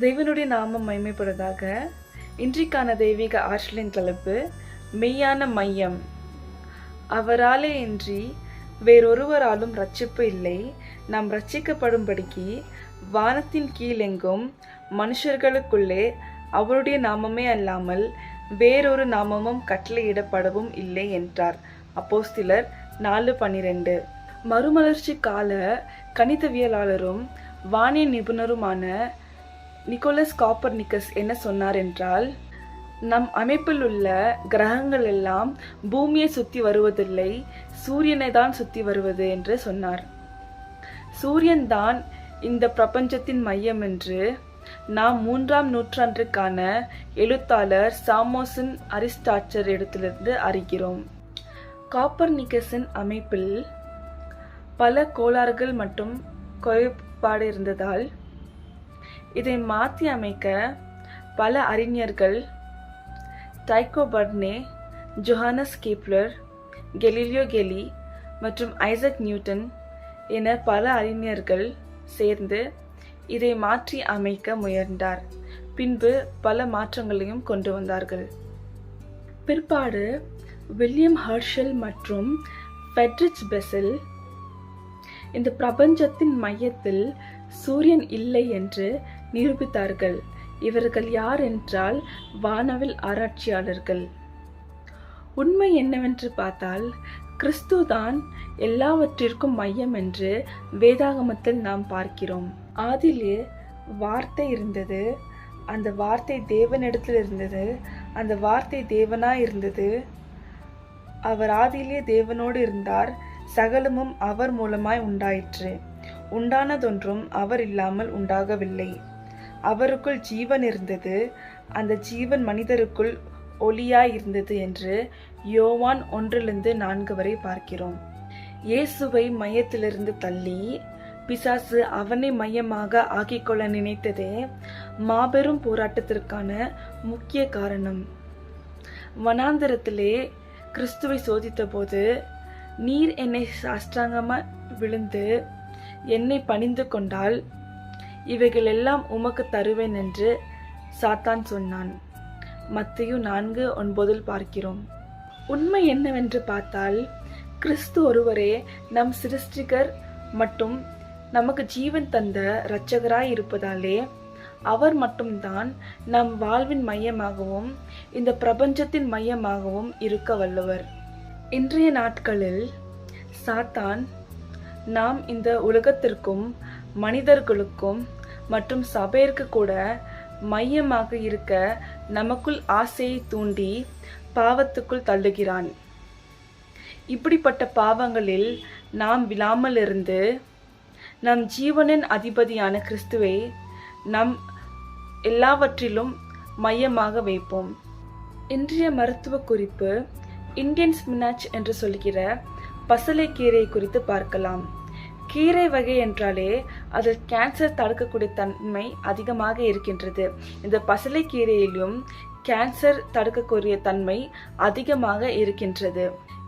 தெய்வனுடைய நாமம் மைமைப்படுவதாக இன்றைக்கான தெய்வீக ஆற்றலின் தலைப்பு மெய்யான மையம். அவராலே இன்றி வேறொருவராலும் ரட்சிப்பு இல்லை. நாம் ரட்சிக்கப்படும்படிக்கு வானத்தின் கீழெங்கும் மனுஷர்களுக்குள்ளே அவருடைய நாமமே அல்லாமல் வேறொரு நாமமும் கட்டளையிடப்படவும் இல்லை என்றார். அப்போஸ்திலர் நாலு பன்னிரெண்டு. மறுமலர்ச்சி கால கணிதவியலாளரும் வானிய நிபுணருமான நிக்கோலஸ் காப்பர்னிக்கஸ் என்ன சொன்னார் என்றால் நம் அமைப்பில் உள்ள கிரகங்கள் எல்லாம் பூமியை சுற்றி வருவதில்லை சூரியனை தான் சுற்றி வருவது என்று சொன்னார். சூரியன் தான் இந்த பிரபஞ்சத்தின் மையம் என்று நாம் மூன்றாம் நூற்றாண்டுக்கான எழுத்தாளர் சாமோசன் அரிஸ்டாச்சர் இடத்திலிருந்து அறிகிறோம். காப்பர் காப்பர்னிக்கஸின் அமைப்பில் பல கோளாறுகள் மற்றும் குறைபாடு இருந்ததால் இதை மாற்றி அமைக்க பல அறிஞர்கள் Tycho Brahe Johannes Kepler Galileo Kelly மற்றும் ஐசக் நியூட்டன் என பல அறிஞர்கள் சேர்ந்து இதை மாற்றி அமைக்க முயன்றார். பின்பு பல மாற்றங்களையும் கொண்டு வந்தார்கள். பிற்பாடு வில்லியம் ஹர்ஷல் மற்றும் ஃபெட்ரிச் பெசல் இந்த பிரபஞ்சத்தின் மையத்தில் சூரியன் இல்லை என்று நிரூபித்தார்கள். இவர்கள் யார் என்றால் வானவில் ஆராய்ச்சியாளர்கள். உண்மை என்னவென்று பார்த்தால் கிறிஸ்து தான் எல்லாவற்றிற்கும் மையம் என்று வேதாகமத்தில் நாம் பார்க்கிறோம். ஆதிலே வார்த்தை இருந்தது அந்த வார்த்தை தேவனிடத்தில் இருந்தது அந்த வார்த்தை தேவனாய் இருந்தது. அவர் ஆதியிலே தேவனோடு இருந்தார். சகலமும் அவர் மூலமாய் உண்டாயிற்று. உண்டானதொன்றும் அவர் இல்லாமல் உண்டாகவில்லை. அவருக்குள் ஜீவன் இருந்தது. அந்த ஜீவன் மனிதருக்குள் ஒளியாய் இருந்தது என்று யோவான் ஒன்றிலிருந்து நான்கு வரை பார்க்கிறோம். இயேசுவை மையத்திலிருந்து தள்ளி பிசாசு அவனை மையமாக ஆக்கிக்கொள்ள நினைத்ததே மாபெரும் போராட்டத்திற்கான முக்கிய காரணம். வனாந்தரத்திலே கிறிஸ்துவை சோதித்தபோது நீர் என்னை சாஷ்டாங்கமாக விழுந்து என்னை பணிந்து கொண்டால் இவைகள் எல்லாம் உமக்கு தருவேன் என்று சாத்தான் சொன்னான். மத்தையும் நான்கு ஒன்பதில் பார்க்கிறோம். உண்மை என்னவென்று பார்த்தால் கிறிஸ்து ஒருவரே நம் சிருஷ்டிகர் மற்றும் நமக்கு ஜீவன் தந்த இரட்சகராய் இருப்பதாலே அவர் மட்டும்தான் நம் வாழ்வின் மையமாகவும் இந்த பிரபஞ்சத்தின் மையமாகவும் இருக்க வல்லவர். இன்றைய நாட்களில் சாத்தான் நாம் இந்த உலகத்திற்கும் மனிதர்களுக்கும் மற்றும் சபையிற்கு கூட மையமாக இருக்க நமக்குள் ஆசையை தூண்டி பாவத்துக்குள் தள்ளுகிறான். இப்படிப்பட்ட பாவங்களில் நாம் விழாமல் இருந்து நம் ஜீவனின் அதிபதியான கிறிஸ்துவை நம் எல்லாவற்றிலும் மையமாக வைப்போம். இன்றைய மருத்துவ குறிப்பு இந்தியன் ஸ்பினாச் என்று சொல்கிற பசலை கீரை குறித்து பார்க்கலாம். கீரை வகை என்றாலே அதில் கேன்சர் தடுக்கக்கூடிய தன்மை அதிகமாக இருக்கின்றது. இந்த பசலை கீரையிலும் கேன்சர் தடுக்கக்கூடிய தன்மை அதிகமாக இருக்கின்றது.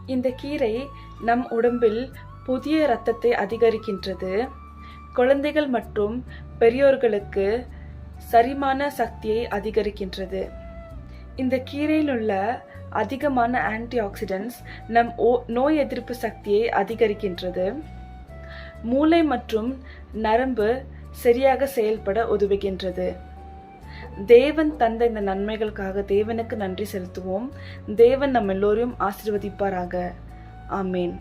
இந்த கீரை நம் உடம்பில் புதிய இரத்தத்தை அதிகரிக்கின்றது. குழந்தைகள் மற்றும் பெரியோர்களுக்கு சரிமான சக்தியை அதிகரிக்கின்றது. இந்த கீரையில் உள்ள அதிகமான ஆன்டி ஆக்சிடென்ட்ஸ் நம் ஓ- நோய் எதிர்ப்பு சக்தியை அதிகரிக்கின்றது. மூளை மற்றும் நரம்பு சரியாக செயல்பட உதவுகின்றது. தேவன் தந்த இந்த நன்மைகளுக்காக தேவனுக்கு நன்றி செலுத்துவோம். தேவன் நம் எல்லோரையும் ஆசீர்வதிப்பாராக. ஆமேன்.